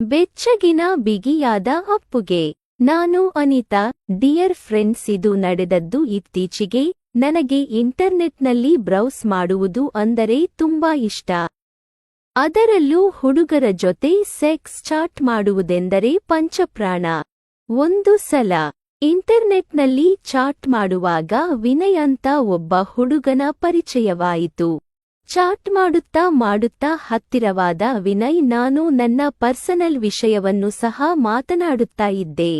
ಬೆಚ್ಚಗಿನ ಬಿಗಿಯಾದ ಅಪ್ಪುಗೆ. ನಾನು ಅನಿತಾ ಡಿಯರ್ ಫ್ರೆಂಡ್ಸ್ ಇದು ನಡೆದದ್ದು ಇತ್ತೀಚೆಗೆ. ನನಗೆ ಇಂಟರ್ನೆಟ್ನಲ್ಲಿ ಬ್ರೌಸ್ ಮಾಡುವುದು ಅಂದರೆ ತುಂಬಾ ಇಷ್ಟ. ಅದರಲ್ಲೂ ಹುಡುಗರ ಜೊತೆ ಸೆಕ್ಸ್ ಚಾಟ್ ಮಾಡುವುದೆಂದರೆ ಪಂಚಪ್ರಾಣ. ಒಂದು ಸಲ ಇಂಟರ್ನೆಟ್ನಲ್ಲಿ ಚಾಟ್ ಮಾಡುವಾಗ ವಿನಯ್ ಅಂತ ಒಬ್ಬ ಹುಡುಗನ ಪರಿಚಯವಾಯಿತು. ಚಾಟ್ ಮಾಡುತ್ತಾ ಮಾಡುತ್ತಾ ಹತ್ತಿರವಾದ ವಿನಯ್, ನಾನು ನನ್ನ ಪರ್ಸನಲ್ ವಿಷಯವನ್ನು ಸಹ ಮಾತನಾಡುತ್ತಾ ಇದ್ದೆ.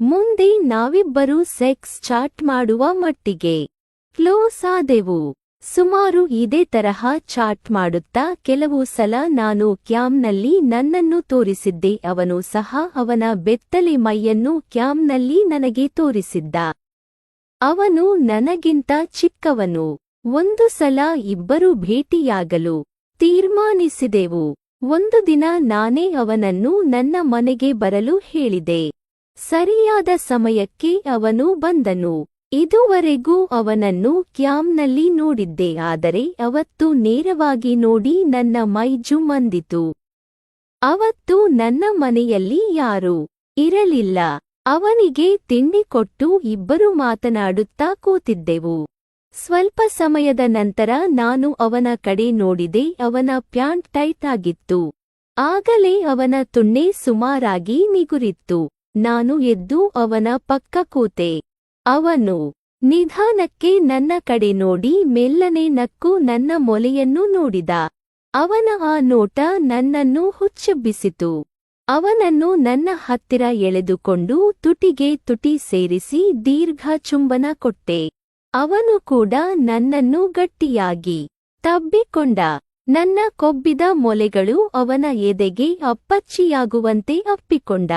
ಮುಂದೆ ನಾವಿಬ್ಬರೂ ಸೆಕ್ಸ್ ಚಾಟ್ ಮಾಡುವ ಮಟ್ಟಿಗೆ ಕ್ಲೋಸ್ ಆದೆವು. ಸುಮಾರು ಇದೇ ತರಹ ಚಾಟ್ ಮಾಡುತ್ತಾ ಕೆಲವು ಸಲ ನಾನು ಕ್ಯಾಮ್ನಲ್ಲಿ ನನ್ನನ್ನು ತೋರಿಸಿದ್ದೆ, ಅವನು ಸಹ ಅವನ ಬೆತ್ತಲೆ ಮೈಯನ್ನು ಕ್ಯಾಮ್ನಲ್ಲಿ ನನಗೆ ತೋರಿಸಿದ್ದ. ಅವನು ನನಗಿಂತ ಚಿಕ್ಕವನು. ಒಂದು ಸಲ ಇಬ್ಬರು ಭೇಟಿಯಾಗಲು ತೀರ್ಮಾನಿಸಿದೆವು. ಒಂದು ದಿನ ನಾನೇ ಅವನನ್ನು ನನ್ನ ಮನೆಗೆ ಬರಲು ಹೇಳಿದೆ. ಸರಿಯಾದ ಸಮಯಕ್ಕೆ ಅವನು ಬಂದನು. ಇದುವರೆಗೂ ಅವನನ್ನು ಕ್ಯಾಮ್ನಲ್ಲಿ ನೋಡಿದ್ದೆ, ಆದರೆ ಅವತ್ತು ನೇರವಾಗಿ ನೋಡಿ ನನ್ನ ಮೈಜು ಮಂದಿತು. ಅವತ್ತು ನನ್ನ ಮನೆಯಲ್ಲಿ ಯಾರೂ ಇರಲಿಲ್ಲ. ಅವನಿಗೆ ತಿಂಡಿ ಕೊಟ್ಟು ಇಬ್ಬರು ಮಾತನಾಡುತ್ತಾ ಕೂತಿದ್ದೆವು. ಸ್ವಲ್ಪ ಸಮಯದ ನಂತರ ನಾನು ಅವನ ಕಡೆ ನೋಡಿದೆ, ಅವನ ಪ್ಯಾಂಟ್ ಟೈಟ್ ಆಗಿತ್ತು. ಆಗಲೇ ಅವನ ತುಣ್ಣೆ ಸುಮಾರಾಗಿ ನಿಗುರಿತ್ತು ನಾನು ಎದ್ದು ಅವನ ಪಕ್ಕ ಕೂತೆ. ಅವನು, ನಿಧಾನಕ್ಕೆ ನನ್ನ ಕಡೆ ನೋಡಿ, ಮೆಲ್ಲನೆ ನಕ್ಕು ನನ್ನ ಮೊಲೆಯನ್ನು ನೋಡಿದ. ಅವನ ಆ ನೋಟ ನನ್ನನ್ನು ಹುಚ್ಚೆಬ್ಬಿಸಿತು. ಅವನನ್ನು ನನ್ನ ಹತ್ತಿರ ಎಳೆದುಕೊಂಡು ತುಟಿಗೆ ತುಟಿ ಸೇರಿಸಿ ದೀರ್ಘ ಚುಂಬನ ಕೊಟ್ಟೆ. ಅವನು ಕೂಡ ನನ್ನನ್ನು ಗಟ್ಟಿಯಾಗಿ ತಬ್ಬಿಕೊಂಡ. ನನ್ನ ಕೊಬ್ಬಿದ ಮೊಲೆಗಳು ಅವನ ಎದೆಗೆ ಅಪ್ಪಚ್ಚಿಯಾಗುವಂತೆ ಅಪ್ಪಿಕೊಂಡ.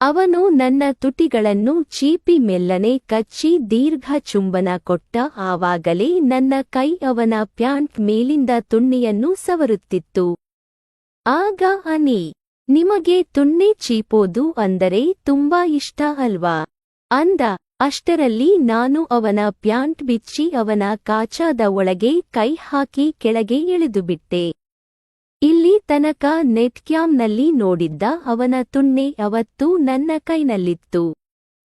ಅವನು ನನ್ನ ತುಟಿಗಳನ್ನು ಚೀಪಿ ಮೆಲ್ಲನೆ ಕಚ್ಚಿ ದೀರ್ಘ ಚುಂಬನ ಕೊಟ್ಟ ಆವಾಗಲೇ ನನ್ನ ಕೈ ಅವನ ಪ್ಯಾಂಟ್ ಮೇಲಿಂದ ತುಣ್ಣಿಯನ್ನು ಸವರುತ್ತಿತ್ತು. ಆಗ ಅನಿ, ನಿಮಗೆ ತುಣ್ಣೆ ಚೀಪೋದು ಅಂದರೆ ತುಂಬಾ ಇಷ್ಟ ಅಲ್ವಾ? ಅಂದ. ಅಷ್ಟರಲ್ಲಿ ನಾನು ಅವನ ಪ್ಯಾಂಟ್ ಬಿಚ್ಚಿ ಅವನ ಕಾಚಾದ ಒಳಗೆ ಕೈ ಹಾಕಿ ಕೆಳಗೆ ಇಳಿದುಬಿಟ್ಟೆ. ಇಲ್ಲಿ ತನಕ ನೆಟ್ಕ್ಯಾಂನಲ್ಲಿ ನೋಡಿದ್ದ ಅವನ ತುಣ್ಣೆ ಅವತ್ತು ನನ್ನ ಕೈನಲ್ಲಿತ್ತು.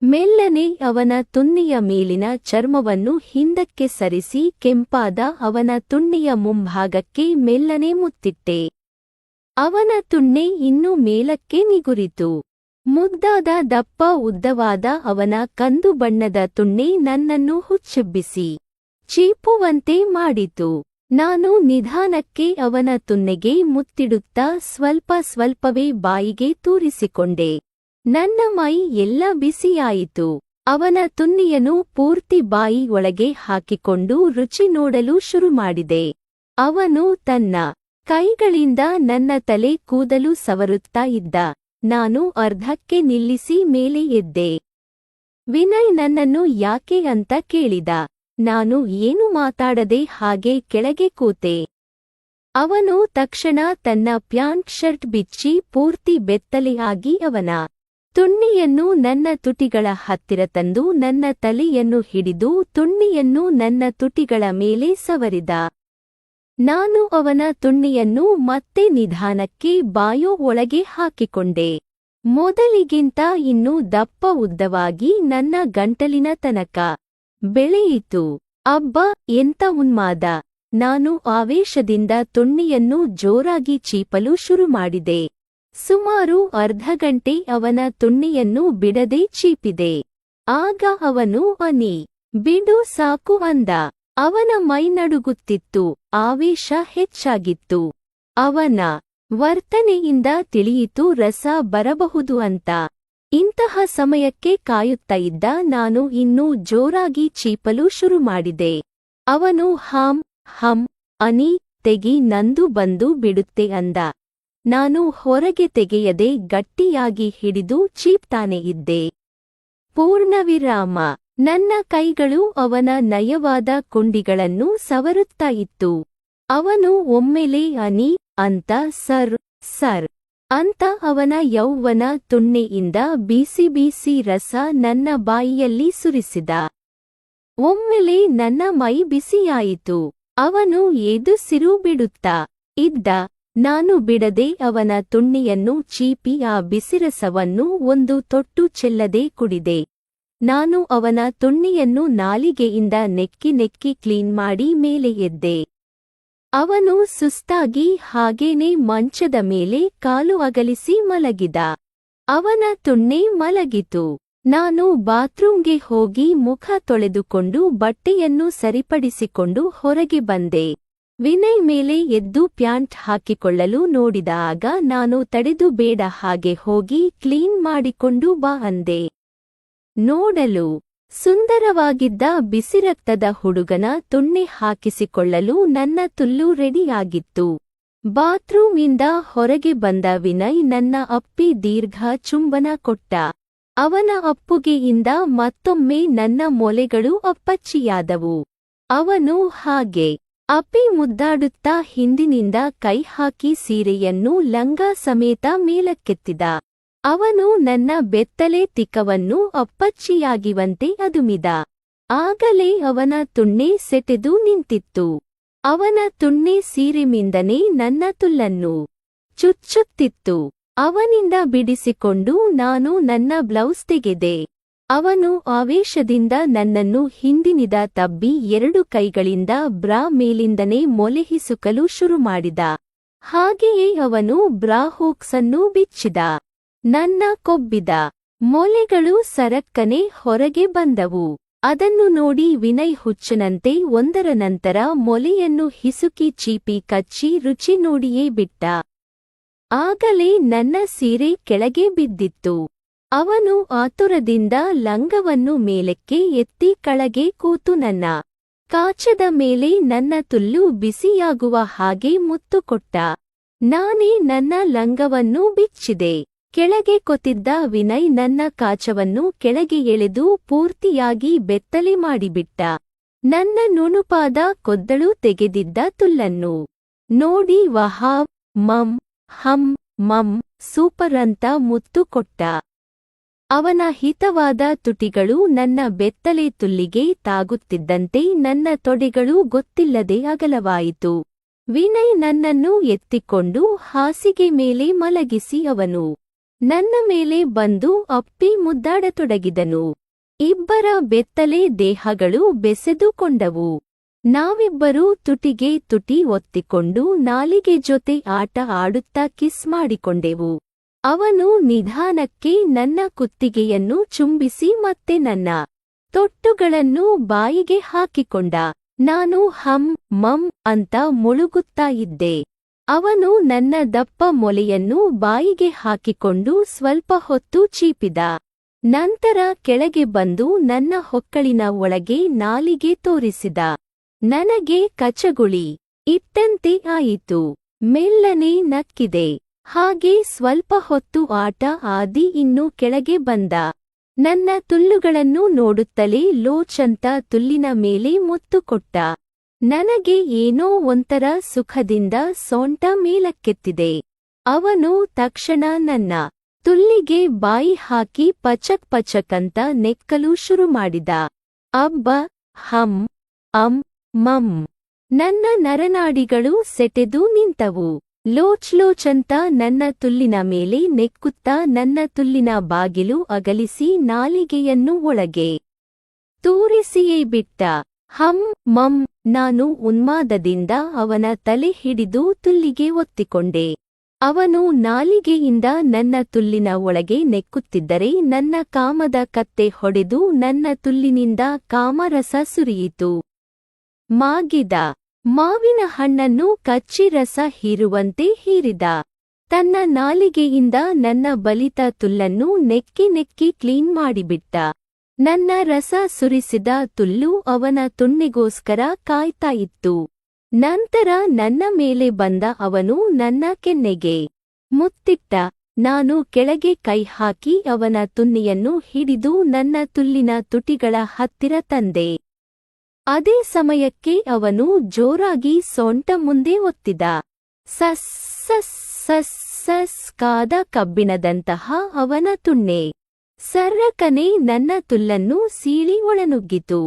ಮೆಲ್ಲನೆ ಅವನ ತುನ್ನಿಯ ಮೇಲಿನ ಚರ್ಮವನ್ನು ಹಿಂದಕ್ಕೆ ಸರಿಸಿ ಕೆಂಪಾದ ಅವನ ತುಣ್ಣೆಯ ಮುಂಭಾಗಕ್ಕೆ ಮೆಲ್ಲನೆ ಮುತ್ತಿಟ್ಟೆ. ಅವನ ತುಣ್ಣೆ ಇನ್ನೂ ಮೇಲಕ್ಕೆ ನಿಗುರಿತು. ಮುದ್ದಾದ ದಪ್ಪ ಉದ್ದವಾದ ಅವನ ಕಂದು ಬಣ್ಣದ ತುಣ್ಣೆ ನನ್ನನ್ನು ಹುಚ್ಚೆಬ್ಬಿಸಿ ಚೀಪುವಂತೆ ಮಾಡಿತು. ನಾನು ನಿಧಾನಕ್ಕೆ ಅವನ ತುನ್ನೆಗೆ ಮುತ್ತಿಡುತ್ತಾ ಸ್ವಲ್ಪ ಸ್ವಲ್ಪವೇ ಬಾಯಿಗೆ ತೂರಿಸಿಕೊಂಡೆ. ನನ್ನ ಮೈ ಎಲ್ಲ ಬಿಸಿಯಾಯಿತು. ಅವನ ತುನ್ನೆಯನ್ನು ಪೂರ್ತಿ ಬಾಯಿ ಒಳಗೆ ಹಾಕಿಕೊಂಡು ರುಚಿ ನೋಡಲು ಶುರುಮಾಡಿದೆ. ಅವನು ತನ್ನ ಕೈಗಳಿಂದ ನನ್ನ ತಲೆ ಕೂದಲು ಸವರುತ್ತಾ ಇದ್ದ. ನಾನು ಅರ್ಧಕ್ಕೆ ನಿಲ್ಲಿಸಿ ಮೇಲೆ ಎದ್ದೆ. ವಿನಯ್ ನನ್ನನ್ನು ಯಾಕೆ ಅಂತ ಕೇಳಿದ. ನಾನು ಏನು ಮಾತಾಡದೆ ಹಾಗೆ ಕೆಳಗೆ ಕೂತೆ. ಅವನು ತಕ್ಷಣ ತನ್ನ ಪ್ಯಾಂಟ್ ಶರ್ಟ್ ಬಿಚ್ಚಿ ಪೂರ್ತಿ ಬೆತ್ತಲೆಯಾಗಿ ಅವನ ತುಣ್ಣಿಯನ್ನು ನನ್ನ ತುಟಿಗಳ ಹತ್ತಿರ ತಂದು ನನ್ನ ತಲೆಯನ್ನು ಹಿಡಿದು ತುಣ್ಣಿಯನ್ನು ನನ್ನ ತುಟಿಗಳ ಮೇಲೆ ಸವರಿದ. ನಾನು ಅವನ ತುಣ್ಣಿಯನ್ನು ಮತ್ತೆ ನಿಧಾನಕ್ಕೆ ಬಾಯೋ ಒಳಗೆ ಹಾಕಿಕೊಂಡೆ. ಮೊದಲಿಗಿಂತ ಇನ್ನೂ ದಪ್ಪ ಉದ್ದವಾಗಿ ನನ್ನ ಗಂಟಲಿನ ತನಕ. ಬೆಳೆಯಿತು. ಅಬ್ಬ, ಎಂತ ಉನ್ಮಾದ. ನಾನು ಆವೇಶದಿಂದ ತುಣ್ಣಿಯನ್ನು ಜೋರಾಗಿ ಚೀಪಲು ಶುರುಮಾಡಿದೆ ಸುಮಾರು ಅರ್ಧ ಗಂಟೆ ಅವನ ತುಣ್ಣಿಯನ್ನು ಬಿಡದೆ ಚೀಪಿದೆ. ಆಗ ಅವನು ಅನಿ, ಬಿಡು ಸಾಕು ಅಂದ. ಅವನ ಮೈ ನಡುಗುತ್ತಿತ್ತು ಆವೇಶ ಹೆಚ್ಚಾಗಿತ್ತು. ಅವನ ವರ್ತನೆಯಿಂದ ತಿಳಿಯಿತು, ರಸ ಬರಬಹುದು ಅಂತ. ಇಂತಹ ಸಮಯಕ್ಕೆ ಕಾಯುತ್ತಾ ಇದ್ದ ನಾನು ಇನ್ನೂ ಜೋರಾಗಿ ಚೀಪಲು ಶುರುಮಾಡಿದೆ ಅವನು, ಹಾಂ, ಹಂ, ಅನಿ, ತೆಗಿ, ನಂದು ಬಂದು ಬಿಡುತ್ತೆ ಅಂದ. ನಾನು ಹೊರಗೆ ತೆಗೆಯದೆ ಗಟ್ಟಿಯಾಗಿ ಹಿಡಿದು ಚೀಪ್ತಾನೆ ಇದ್ದೆ. ಪೂರ್ಣವಿರಾಮ. ನನ್ನ ಕೈಗಳು ಅವನ ನಯವಾದ ಕುಂಡಿಗಳನ್ನು ಸವರುತ್ತಾ ಇತ್ತು. ಅವನು ಒಮ್ಮೆಲೆ, ಅನಿ, ಅಂತ, ಸರ್ ಸರ್, ಅಂತ ಅವನ ಯೌವ್ವನ ತುಣ್ಣೆಯಿಂದ ಬೀಸಿ ಬೀಸಿ ರಸ ನನ್ನ ಬಾಯಿಯಲ್ಲಿ ಸುರಿಸಿದ. ಒಮ್ಮೆಲೆ ನನ್ನ ಮೈ ಬಿಸಿಯಾಯಿತು. ಅವನು ಎದುಸಿರು ಬಿಡುತ್ತಾ. ಇದ್ದ, ನಾನು ಬಿಡದೆ ಅವನ ತುಣ್ಣೆಯನ್ನು ಚೀಪಿ ಆ ಬಿಸಿರಸವನ್ನು ಒಂದು ತೊಟ್ಟು ಚೆಲ್ಲದೆ ಕುಡಿದೆ. ನಾನು ಅವನ ತುಣ್ಣಿಯನ್ನು ನಾಲಿಗೆಯಿಂದ ನೆಕ್ಕಿ ನೆಕ್ಕಿ ಕ್ಲೀನ್ ಮಾಡಿ ಮೇಲೆ ಎದ್ದೆ. ಅವನು ಸುಸ್ತಾಗಿ ಹಾಗೇನೇ ಮಂಚದ ಮೇಲೆ ಕಾಲು ಅಗಲಿಸಿ ಮಲಗಿದ. ಅವನ ತುಣ್ಣೆ ಮಲಗಿತು. ನಾನು ಬಾತ್ರೂಮ್ಗೆ ಹೋಗಿ ಮುಖ ತೊಳೆದುಕೊಂಡು ಬಟ್ಟೆಯನ್ನು ಸರಿಪಡಿಸಿಕೊಂಡು ಹೊರಗೆ ಬಂದೆ. ವಿನಯ್ ಮೇಲೆ ಎದ್ದು ಪ್ಯಾಂಟ್ ಹಾಕಿಕೊಳ್ಳಲು ನೋಡಿದ ಆಗ ನಾನು ತಡೆದು ಬೇಡ ಹಾಗೆ ಹೋಗಿ ಕ್ಲೀನ್ ಮಾಡಿಕೊಂಡು ಬಾ ಅಂದೆ. ನೋಡಲು ಸುಂದರವಾಗಿದ್ದ ಬಿಸಿರಕ್ತದ ಹುಡುಗನ ತುಣ್ಣೆ ಹಾಕಿಸಿಕೊಳ್ಳಲು ನನ್ನ ತುಲ್ಲು ರೆಡಿಯಾಗಿತ್ತು. ಬಾತ್ರೂಮಿಂದ ಹೊರಗೆ ಬಂದ ವಿನಯ್ ನನ್ನ ಅಪ್ಪಿ ದೀರ್ಘ ಚುಂಬನ ಕೊಟ್ಟ. ಅವನ ಅಪ್ಪುಗೆಯಿಂದ ಮತ್ತೊಮ್ಮೆ ನನ್ನ ಮೊಲೆಗಳು ಅಪ್ಪಚ್ಚಿಯಾದವು. ಅವನು ಹಾಗೆ ಅಪ್ಪಿ ಮುದ್ದಾಡುತ್ತಾ ಹಿಂದಿನಿಂದ ಕೈ ಹಾಕಿ ಸೀರೆಯನ್ನು ಲಂಗ ಸಮೇತ ಮೇಲಕ್ಕೆತ್ತಿದ. ಅವನು ನನ್ನ ಬೆತ್ತಲೆ ತಿಕ್ಕವನ್ನು ಅಪ್ಪಚ್ಚಿಯಾಗಿವಂತೆ ಅದುಮಿದ. ಆಗಲೇ ಅವನ ತುಣ್ಣೆ ಸೆಟೆದು ನಿಂತಿತ್ತು. ಅವನ ತುಣ್ಣೆ ಸೀರೆಮಿಂದನೇ ನನ್ನ ತುಲ್ಲನ್ನು ಚುಚ್ಚುತ್ತಿತ್ತು. ಅವನಿಂದ ಬಿಡಿಸಿಕೊಂಡು ನಾನು ನನ್ನ ಬ್ಲೌಸ್ ತೆಗೆದೆ. ಅವನು ಆವೇಶದಿಂದ ನನ್ನನ್ನು ಹಿಂದಿನಿದ ತಬ್ಬಿ ಎರಡು ಕೈಗಳಿಂದ ಬ್ರಾ ಮೇಲಿಂದನೇ ಮೊಲೆಹಿಸುಕಲು ಶುರುಮಾಡಿದ. ಹಾಗೆಯೇ ಅವನು ಬ್ರಾ ಹೂಕ್ಸನ್ನು ಬಿಚ್ಚಿದ. ನನ್ನ ಕೊಬ್ಬಿದ ಮೊಲೆಗಳು ಸರಕ್ಕನೆ ಹೊರಗೆ ಬಂದವು. ಅದನ್ನು ನೋಡಿ ವಿನಯ್ ಹುಚ್ಚನಂತೆ ಒಂದರ ನಂತರ ಮೊಲೆಯನ್ನು ಹಿಸುಕಿ ಚೀಪಿ ಕಚ್ಚಿ ರುಚಿ ನೋಡಿಯೇ ಬಿಟ್ಟ. ಆಗಲೇ ನನ್ನ ಸೀರೆ ಕೆಳಗೆ ಬಿದ್ದಿತ್ತು. ಅವನು ಆತುರದಿಂದ ಲಂಗವನ್ನು ಮೇಲಕ್ಕೆ ಎತ್ತಿ ಕಳಗೆ ಕೂತು ನನ್ನ ಕಾಚದ ಮೇಲೆ ನನ್ನ ತುಲ್ಲು ಬಿಸಿಯಾಗುವ ಹಾಗೆ ಮುತ್ತು ಕೊಟ್ಟ. ನಾನೇ ನನ್ನ ಲಂಗವನ್ನು ಬಿಚ್ಚಿದೆ. ಕೆಳಗೆ ಕೊತ್ತಿದ್ದ ವಿನಯ್ ನನ್ನ ಕಾಚವನ್ನು ಕೆಳಗೆ ಎಳೆದು ಪೂರ್ತಿಯಾಗಿ ಬೆತ್ತಲೆ ಮಾಡಿಬಿಟ್ಟ. ನನ್ನ ನುಣುಪಾದ ಕೊದ್ದಳು ತೆಗೆದಿದ್ದ ತುಲ್ಲನ್ನು. ನೋಡಿ ವಹಾವ್ ಮಂ ಹಂ ಮಂ ಸೂಪರ್ ಅಂತ ಮುತ್ತು ಕೊಟ್ಟ. ಅವನ ಹಿತವಾದ ತುಟಿಗಳು ನನ್ನ ಬೆತ್ತಲೆ ತುಲ್ಲಿಗೆ ತಾಗುತ್ತಿದ್ದಂತೆ ನನ್ನ ತೊಡೆಗಳು ಗೊತ್ತಿಲ್ಲದೆ ಅಗಲವಾಯಿತು. ವಿನಯ್ ನನ್ನನ್ನು ಎತ್ತಿಕೊಂಡು ಹಾಸಿಗೆ ಮೇಲೆ ಮಲಗಿಸಿ ಅವನು. ನನ್ನ ಮೇಲೆ ಬಂದು ಅಪ್ಪಿ ಮುದ್ದಾಡತೊಡಗಿದನು. ಇಬ್ಬರ ಬೆತ್ತಲೆ ದೇಹಗಳು ಬೆಸೆದುಕೊಂಡವು. ನಾವಿಬ್ಬರೂ ತುಟಿಗೆ ತುಟಿ ಒತ್ತಿಕೊಂಡು ನಾಲಿಗೆ ಜೊತೆ ಆಟ ಆಡುತ್ತಾ ಕಿಸ್ ಮಾಡಿಕೊಂಡೆವು. ಅವನು ನಿಧಾನಕ್ಕೆ ನನ್ನ ಕುತ್ತಿಗೆಯನ್ನು ಚುಂಬಿಸಿ ಮತ್ತೆ ನನ್ನ ತೊಟ್ಟುಗಳನ್ನು ಬಾಯಿಗೆ ಹಾಕಿಕೊಂಡ. ನಾನು ಹಂ, ಮಂ ಅಂತ ಮುಳುಗುತ್ತಾ ಇದ್ದೆ. ಅವನು ನನ್ನ ದಪ್ಪ ಮೊಲೆಯನ್ನು ಬಾಯಿಗೆ ಹಾಕಿಕೊಂಡು ಸ್ವಲ್ಪ ಹೊತ್ತು ಚೀಪಿದ. ನಂತರ ಕೆಳಗೆ ಬಂದು ನನ್ನ ಹೊಕ್ಕಳಿನ ಒಳಗೆ ನಾಲಿಗೆ ತೋರಿಸಿದ. ನನಗೆ ಕಚಗುಳಿ. ಇತ್ತಂತೆ ಆಯಿತು. ಮೆಲ್ಲನೆ ನಕ್ಕಿದೆ. ಹಾಗೆ ಸ್ವಲ್ಪ ಹೊತ್ತು ಆಟ ಆದಿ ಇನ್ನು ಕೆಳಗೆ ಬಂದ. ನನ್ನ ತುಲ್ಲುಗಳನ್ನು ನೋಡುತ್ತಲೇ ಲೋಚಂತ ತುಲ್ಲಿನ ಮೇಲೆ ಮುತ್ತು ಕೊಟ್ಟ. ನನಗೆ ಏನೋ ಒಂಥರ ಸುಖದಿಂದ ಸೊಂಟ ಮೇಲಕ್ಕೆತ್ತಿದೆ. ಅವನು ತಕ್ಷಣ ನನ್ನ ತುಲ್ಲಿಗೆ ಬಾಯಿ ಹಾಕಿ ಪಚಕ್ ಅಂತ ನೆಕ್ಕಲು ಶುರು ಮಾಡಿದ. ಅಬ್ಬ, ಹಂ, ಅಂ, ಮಂ. ನನ್ನ ನರನಾಡಿಗಳು ಸೆಟೆದು ನಿಂತವು. ಲೋಚ್ಲೋಚಂತ ನನ್ನ ತುಲ್ಲಿನ ಮೇಲೆ ನೆಕ್ಕುತ್ತಾ ನನ್ನ ತುಲ್ಲಿನ ಬಾಗಿಲು ಅಗಲಿಸಿ ನಾಲಿಗೆಯನ್ನು ಒಳಗೆ ತೂರಿಸಿಯೇ ಬಿಟ್ಟ. ಹಂ, ಮಂ ನಾನು ಉನ್ಮಾದದಿಂದ ಅವನ ತಲೆ ಹಿಡಿದು ತುಲ್ಲಿಗೆ ಒತ್ತಿಕೊಂಡೆ. ಅವನು ನಾಲಿಗೆಯಿಂದ ನನ್ನ ತುಲ್ಲಿನ ಒಳಗೆ ನೆಕ್ಕುತ್ತಿದ್ದರೆ ನನ್ನ ಕಾಮದ ಕತ್ತೆ ಹೊಡೆದು ನನ್ನ ತುಲ್ಲಿನಿಂದ ಕಾಮರಸ ಸುರಿಯಿತು. ಮಾಗಿದ ಮಾವಿನ ಹಣ್ಣನ್ನು ಕಚ್ಚಿ ರಸ ಹೀರುವಂತೆ ಹೀರಿದ. ತನ್ನ ನಾಲಿಗೆಯಿಂದ ನನ್ನ ಬಲಿತ ತುಲ್ಲನ್ನು ನೆಕ್ಕಿ ನೆಕ್ಕಿ ಕ್ಲೀನ್ ಮಾಡಿಬಿಟ್ಟ. ನನ್ನ ರಸ ಸುರಿಸಿದ ತುಲ್ಲು ಅವನ ತುಣ್ಣಿಗೋಸ್ಕರ ಕಾಯ್ತಾ ಇತ್ತು. ನಂತರ ನನ್ನ ಮೇಲೆ ಬಂದ ಅವನು ನನ್ನ ಕೆನ್ನೆಗೆ ಮುತ್ತಿಟ್ಟ. ನಾನು ಕೆಳಗೆ ಕೈ ಹಾಕಿ ಅವನ ತುನ್ನಿಯನ್ನು ಹಿಡಿದು ನನ್ನ ತುಲ್ಲಿನ ತುಟಿಗಳ ಹತ್ತಿರ ತಂದೆ. ಅದೇ ಸಮಯಕ್ಕೆ ಅವನು ಜೋರಾಗಿ ಸೊಂಟ ಮುಂದೆ ಒತ್ತಿದ. ಸಸ್ ಸಸ್ ಸಸ್ ಕಾದ ಕಬ್ಬಿಣದಂತಹ ಅವನ ತುಣ್ಣೆ. ಸರ್ರಕನೆ ನನ್ನ ತುಲ್ಲನ್ನು ಸೀಳಿ ಒಳನುಗ್ಗಿತು.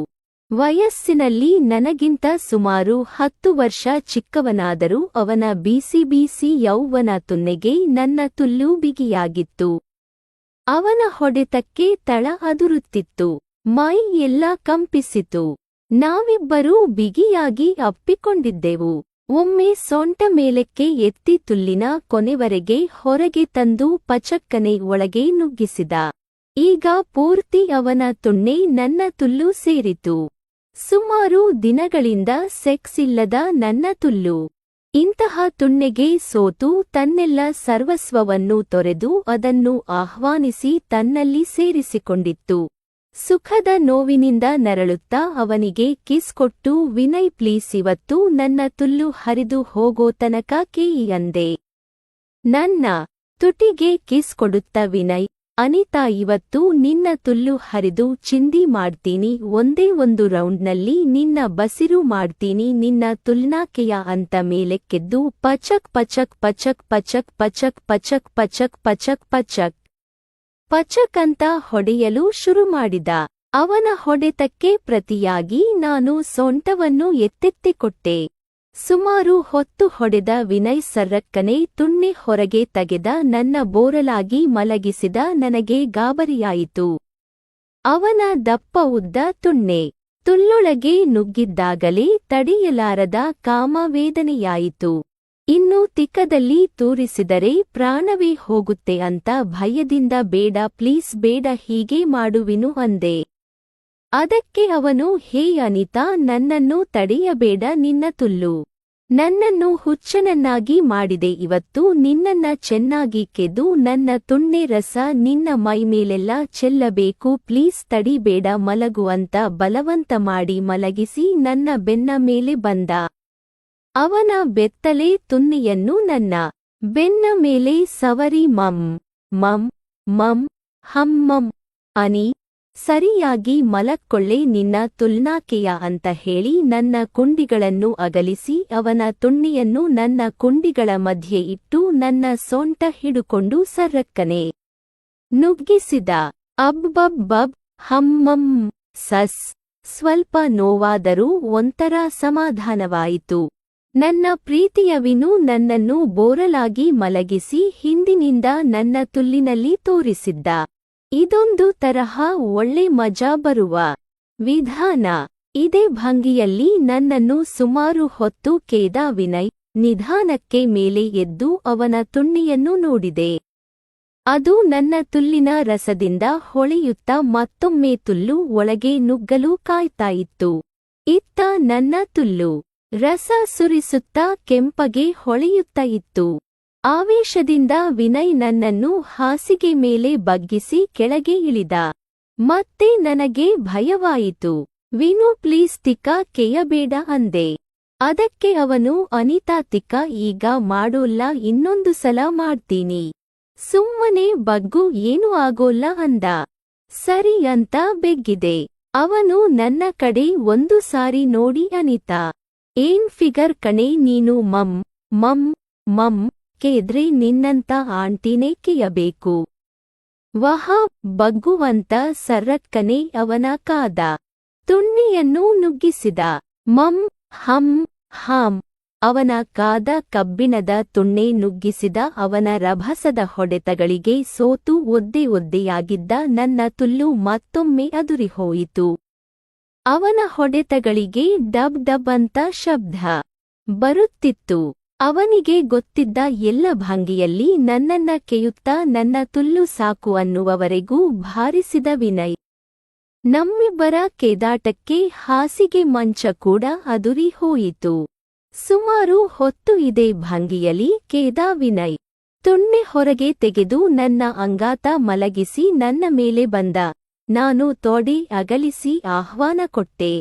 ವಯಸ್ಸಿನಲ್ಲಿ ನನಗಿಂತ ಸುಮಾರು ಹತ್ತು ವರ್ಷ ಚಿಕ್ಕವನಾದರೂ ಅವನ ಬಿಸಿಬಿಸಿ ಯೌವನ ತುನ್ನೆಗೆ ನನ್ನ ತುಲ್ಲು ಬಿಗಿಯಾಗಿತ್ತು. ಅವನ ಹೊಡೆತಕ್ಕೆ ತಳ ಅದುರುತ್ತಿತ್ತು. ಮೈ ಎಲ್ಲ ಕಂಪಿಸಿತು. ನಾವಿಬ್ಬರೂ ಬಿಗಿಯಾಗಿ ಅಪ್ಪಿಕೊಂಡಿದ್ದೆವು. ಒಮ್ಮೆ ಸೊಂಟ ಮೇಲಕ್ಕೆ ಎತ್ತಿ ತುಲ್ಲಿನ ಕೊನೆವರೆಗೆ ಹೊರಗೆ ತಂದು ಪಚಕ್ಕನೆ ಒಳಗೆ ನುಗ್ಗಿಸಿದ. ಈಗ ಪೂರ್ತಿ ಅವನ ತುಣ್ಣೆ ನನ್ನ ತುಲ್ಲು ಸೇರಿತು. ಸುಮಾರು ದಿನಗಳಿಂದ ಸೆಕ್ಸ್ ಇಲ್ಲದ ನನ್ನ ತುಲ್ಲು. ಇಂತಹ ತುಣ್ಣೆಗೆ ಸೋತು ತನ್ನೆಲ್ಲ ಸರ್ವಸ್ವವನ್ನು ತೊರೆದು ಅದನ್ನು ಆಹ್ವಾನಿಸಿ ತನ್ನಲ್ಲಿ ಸೇರಿಸಿಕೊಂಡಿತ್ತು. ಸುಖದ ನೋವಿನಿಂದ ನರಳುತ್ತಾ ಅವನಿಗೆ ಕಿಸ್ ಕೊಟ್ಟು, ವಿನಯ್ ಪ್ಲೀಸ್ ಇವತ್ತು ನನ್ನ ತುಲ್ಲು ಹರಿದು ಹೋಗೋ ತನಕ ಕೇಯಿ ಅಂದೆ. ನನ್ನ ತುಟಿಗೆ ಕಿಸ್ ಕೊಡುತ್ತ ವಿನಯ್ ಅನಿತಾ ಇವತ್ತು ನಿನ್ನ ತುಲ್ಲು ಹರಿದು ಚಿಂದಿ ಮಾಡ್ತೀನಿ ಒಂದೇ ಒಂದು ರೌಂಡ್ನಲ್ಲಿ ನಿನ್ನ ಬಸಿರು ಮಾಡ್ತೀನಿ ನಿನ್ನ ತುಲ್ನಾಕೆಯ ಅಂತ ಮೇಲೆಕ್ಕೆದ್ದು ಪಚಕ್ ಪಚಕ್ ಪಚಕ್ ಪಚಕ್ ಪಚಕ್ ಪಚಕ್ ಪಚಕ್ ಪಚಕ್ ಪಚಕ್ ಪಚಕ್ ಅಂತ ಹೊಡೆಯಲು ಶುರು ಮಾಡಿದ ಅವನ ಹೊಡೆತಕ್ಕೆ ಪ್ರತಿಯಾಗಿ ನಾನು ಸೊಂಟವನ್ನು ಎತ್ತೆತ್ತಿಕೊಟ್ಟೆ ಸುಮಾರು ಹೊತ್ತು ಹೊಡೆದ ವಿನಯ್ ಸರ್ರಕ್ಕನೆ ತುಣ್ಣೆ ಹೊರಗೆ ತೆಗೆದ ನನ್ನ ಬೋರಲಾಗಿ ಮಲಗಿಸಿದ ನನಗೆ ಗಾಬರಿಯಾಯಿತು. ಅವನ ದಪ್ಪ ಉದ್ದ ತುಣ್ಣೆ. ತುಳ್ಳೊಳಗೆ ನುಗ್ಗಿದ್ದಾಗಲೇ ತಡೆಯಲಾರದ ಕಾಮವೇದನೆಯಾಯಿತು. ಇನ್ನು ತಿಕ್ಕದಲ್ಲಿ ತೂರಿಸಿದರೆ ಪ್ರಾಣವೇ ಹೋಗುತ್ತೆ ಅಂತ ಭಯದಿಂದ ಬೇಡ ಪ್ಲೀಸ್ ಬೇಡ ಹೀಗೆ ಮಾಡುವಿನು ಅಂದೆ. ಅದಕ್ಕೆ ಅವನು, ಹೇ ಅನಿತಾ, ನನ್ನನ್ನು ತಡೆಯಬೇಡ, ನಿನ್ನ ತುಲ್ಲು. ನನ್ನನ್ನು ಹುಚ್ಚನನ್ನಾಗಿ ಮಾಡಿದೆ, ಇವತ್ತು ನಿನ್ನನ್ನ ಚೆನ್ನಾಗಿ ಕೆದ್ದು ನನ್ನ ತುಣ್ಣೆ ರಸ ನಿನ್ನ ಮೈಮೇಲೆಲ್ಲ ಚೆಲ್ಲಬೇಕು, ಪ್ಲೀಸ್ ತಡಿಬೇಡ, ಮಲಗುವಂತ, ಬಲವಂತ ಮಾಡಿ ಮಲಗಿಸಿ, ನನ್ನ ಬೆನ್ನ ಮೇಲೆ ಬಂದ. ಅವನ ಬೆತ್ತಲೆ ತುನ್ನಿಯನ್ನು ನನ್ನ ಬೆನ್ನ ಮೇಲೆ ಸವರಿ ಮಂ ಮಂ ಮಂ ಹಮ್ಮಂ ಅನಿ ಸರಿಯಾಗಿ ಮಲಕ್ಕೊಳ್ಳೆ ನಿನ್ನ ತುಲ್ನಾಕೆಯ ಅಂತ ಹೇಳಿ ನನ್ನ ಕುಂಡಿಗಳನ್ನು ಅಗಲಿಸಿ ಅವನ ತುಣ್ಣಿಯನ್ನು ನನ್ನ ಕುಂಡಿಗಳ ಮಧ್ಯೆ ಇಟ್ಟು ನನ್ನ ಸೊಂಟ ಹಿಡುಕೊಂಡು ಸರ್ರಕ್ಕನೆ ನುಗ್ಗಿಸಿದ. ಅಬ್ಬಬ್ಬಬ್ ಹಮ್ಮಂ ಸಸ್. ಸ್ವಲ್ಪ ನೋವಾದರೂ ಒಂಥರ ಸಮಾಧಾನವಾಯಿತು. ನನ್ನ ಪ್ರೀತಿಯವಿನು ನನ್ನನ್ನು ಬೋರಲಾಗಿ ಮಲಗಿಸಿ ಹಿಂದಿನಿಂದ ನನ್ನ ತುಲ್ಲಿನಲ್ಲಿ ತೋರಿಸಿದ್ದ. ಇದೊಂದು ತರಹ ಒಳ್ಳೆ ಮಜಾ ಬರುವ ವಿಧಾನ. ಇದೇ ಭಂಗಿಯಲ್ಲಿ ನನ್ನನ್ನು ಸುಮಾರು ಹೊತ್ತು ಕೇದ ವಿನಯ್ ನಿಧಾನಕ್ಕೆ ಮೇಲೆ ಎದ್ದು ಅವನ ತುಣ್ಣಿಯನ್ನು ನೋಡಿದೆ. ಅದು ನನ್ನ ತುಲ್ಲಿನ ರಸದಿಂದ ಹೊಳೆಯುತ್ತ ಮತ್ತೊಮ್ಮೆ ತುಲ್ಲು ಒಳಗೆ ನುಗ್ಗಲು ಕಾಯ್ತಾಯಿತ್ತು. ಇತ್ತ ನನ್ನ ತುಲ್ಲು ರಸ ಸುರಿಸುತ್ತಾ ಕೆಂಪಗೆ ಹೊಳೆಯುತ್ತ ಇತ್ತು. ಆವೇಶದಿಂದ ವಿನಯ್ ನನ್ನನ್ನು ಹಾಸಿಗೆ ಮೇಲೆ ಬಗ್ಗಿಸಿ ಕೆಳಗೆ ಇಳಿದ. ಮತ್ತೆ ನನಗೆ ಭಯವಾಯಿತು. ವಿನು ಪ್ಲೀಸ್ ತಿಕ್ಕ ಕೆಯಬೇಡ ಅಂದೆ. ಅದಕ್ಕೆ ಅವನು, ಅನಿತಾ ತಿಕ್ಕ, ಈಗ ಮಾಡೋಲ್ಲ, ಇನ್ನೊಂದು ಸಲ ಮಾಡ್ತೀನಿ. ಸುಮ್ಮನೆ ಬಗ್ಗು, ಏನೂ ಆಗೋಲ್ಲ ಅಂದ. ಸರಿ ಅಂತ ಬೆಗ್ಗಿದೆ. ಅವನು ನನ್ನ ಕಡೆ ಒಂದು ಸಾರಿ ನೋಡಿ ಅನಿತಾ. ಏನ್ ಫಿಗರ್ ಕಣೆ ನೀನು, ಮಮ್ ಮಮ್ ಮಮ್. ಕೆದ್ರೆ ನಿನ್ನಂತ ಆಂಟಿನೇ ಕೆಯಬೇಕು. ವಹ ಬಗ್ಗುವಂತ ಸರ್ರಕ್ಕನೆ ಅವನ ಕಾದ. ತುಣ್ಣಿಯನ್ನು ನುಗ್ಗಿಸಿದ. ಮಂ, ಹಂ, ಹಾಂ. ಅವನ ಕಾದ ಕಬ್ಬಿಣದ ತುಣ್ಣೆ ನುಗ್ಗಿಸಿದ ಅವನ ರಭಸದ ಹೊಡೆತಗಳಿಗೆ ಸೋತು ಒದ್ದೆ ಒದ್ದೆಯಾಗಿದ್ದ ನನ್ನ ತುಲ್ಲು ಮತ್ತೊಮ್ಮೆ ಅದುರಿಹೋಯಿತು. ಅವನ ಹೊಡೆತಗಳಿಗೆ ಡಬ್ ಡಬ್ ಅಂತ ಶಬ್ದ ಬರುತ್ತಿತ್ತು. ಅವನಿಗೆ ಗೊತ್ತಿದ್ದ ಎಲ್ಲ ಭಂಗಿಯಲ್ಲಿ ನನ್ನನ್ನ ಕೆಯುತ್ತಾ ನನ್ನ ತುಲ್ಲು ಸಾಕು ಅನ್ನುವವರೆಗೂ ಭಾರಿಸಿದ ವಿನಯ್. ನಮ್ಮಿಬ್ಬರ ಕೇದಾಟಕ್ಕೆ ಹಾಸಿಗೆ ಮಂಚ ಕೂಡ ಅದುರಿ ಹೋಯಿತು. ಸುಮಾರು ಹೊತ್ತು ಇದೆ ಭಂಗಿಯಲ್ಲಿ ಕೇದಾ ವಿನಯ್ ತುಣ್ಣೆ ಹೊರಗೆ ತೆಗೆದು ನನ್ನ ಅಂಗಾತ ಮಲಗಿಸಿ ನನ್ನ ಮೇಲೆ ಬಂದ. ನಾನು ತೋಡಿ ಅಗಲಿಸಿ ಆಹ್ವಾನ ಕೊಟ್ಟೆ.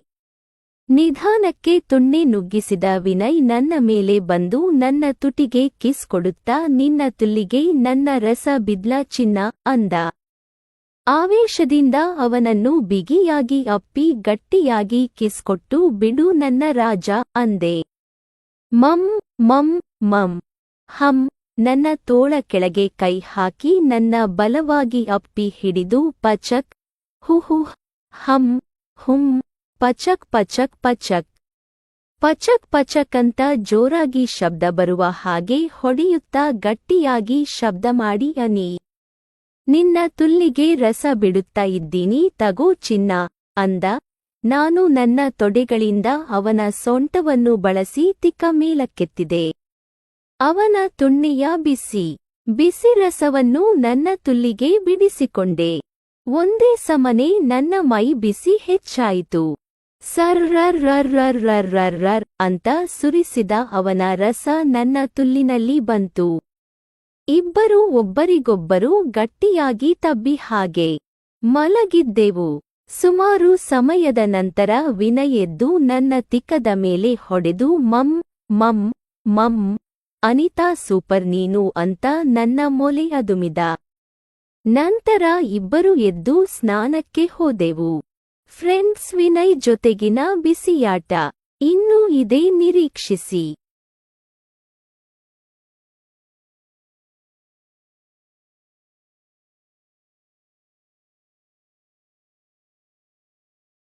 ನಿಧಾನಕ್ಕೆ ತುಣ್ಣೆ ನುಗ್ಗಿಸಿದ ವಿನಯ್ ನನ್ನ ಮೇಲೆ ಬಂದು ನನ್ನ ತುಟಿಗೆ ಕಿಸ್ ಕೊಡುತ್ತಾ, ನಿನ್ನ ತುಲ್ಲಿಗೆ ನನ್ನ ರಸ ಬಿದ್ಲ ಚಿನ್ನ ಅಂದ. ಆವೇಶದಿಂದ ಅವನನ್ನು ಬಿಗಿಯಾಗಿ ಅಪ್ಪಿ, ಗಟ್ಟಿಯಾಗಿ ಕಿಸ್ ಕೊಟ್ಟು, ಬಿಡು ನನ್ನ ರಾಜ ಅಂದೆ. ಮಂ ಮಂ ಮಂ ಹಂ ನನ್ನ ತೋಳ ಕೆಳಗೆ ಕೈ ಹಾಕಿ, ನನ್ನ ಬಲವಾಗಿ ಅಪ್ಪಿ ಹಿಡಿದು, ಪಚಕ್ ಹುಹು ಹಂ ಹುಂ ಪಚಕ್ ಪಚಕ್ ಪಚಕ್. ಪಚಕ್ ಪಚಕ್ ಅಂತ ಜೋರಾಗಿ ಶಬ್ದ ಬರುವ ಹಾಗೆ ಹೊಡೆಯುತ್ತಾ ಗಟ್ಟಿಯಾಗಿ ಶಬ್ದ ಮಾಡಿ, ಅನಿ, ನಿನ್ನ ತುಲ್ಲಿಗೆ ರಸ ಬಿಡುತ್ತಾ ಇದ್ದೀನಿ, ತಗೋ ಚಿನ್ನ, ಅಂದ. ನಾನು ನನ್ನ ತೊಡೆಗಳಿಂದ ಅವನ ಸೊಂಟವನ್ನು ಬಳಸಿ ತಿಕ್ಕ ಮೇಲಕ್ಕೆತ್ತಿದೆ. ಅವನ ತುಣ್ಣಿಯ ಬಿಸಿ ಬಿಸಿ ರಸವನ್ನು ನನ್ನ ತುಲ್ಲಿಗೆ ಬಿಡಿಸಿಕೊಂಡೆ. ಒಂದೇ ಸಮನೆ ನನ್ನ ಮೈ ಬಿಸಿ ಹೆಚ್ಚಾಯಿತು. ಸರ್ ರರ್ ರರ್ ರರ್ ರರ್ ರರ್ ರರ್ ಅಂತ ಸುರಿಸಿದ ಅವನ ರಸ ನನ್ನ ತುಲ್ಲಿನಲ್ಲಿ ಬಂತು. ಇಬ್ಬರೂ ಒಬ್ಬರಿಗೊಬ್ಬರು ಗಟ್ಟಿಯಾಗಿ ತಬ್ಬಿ ಹಾಗೆ ಮಲಗಿದ್ದೆವು. ಸುಮಾರು ಸಮಯದ ನಂತರ ವಿನಯ್ ಎದ್ದು ನನ್ನ ತಿಕ್ಕದ ಮೇಲೆ ಹೊಡೆದು, ಮಂ ಮಂ ಮಮ್ ಅನಿತಾ ಸೂಪರ್ ನೀನು ಅಂತ ನನ್ನ ಮೊಲೆಯದುಮಿದ. ನಂತರ ಇಬ್ಬರು ಎದ್ದು ಸ್ನಾನಕ್ಕೆ ಹೋದೆವು. ಫ್ರೆಂಡ್ಸ್ ವಿನಯ್ ಜೊತೆಗಿನ ಬಿಸಿಯಾಟ. ಇನ್ನೂ ಇದೇ ನಿರೀಕ್ಷಿಸಿ.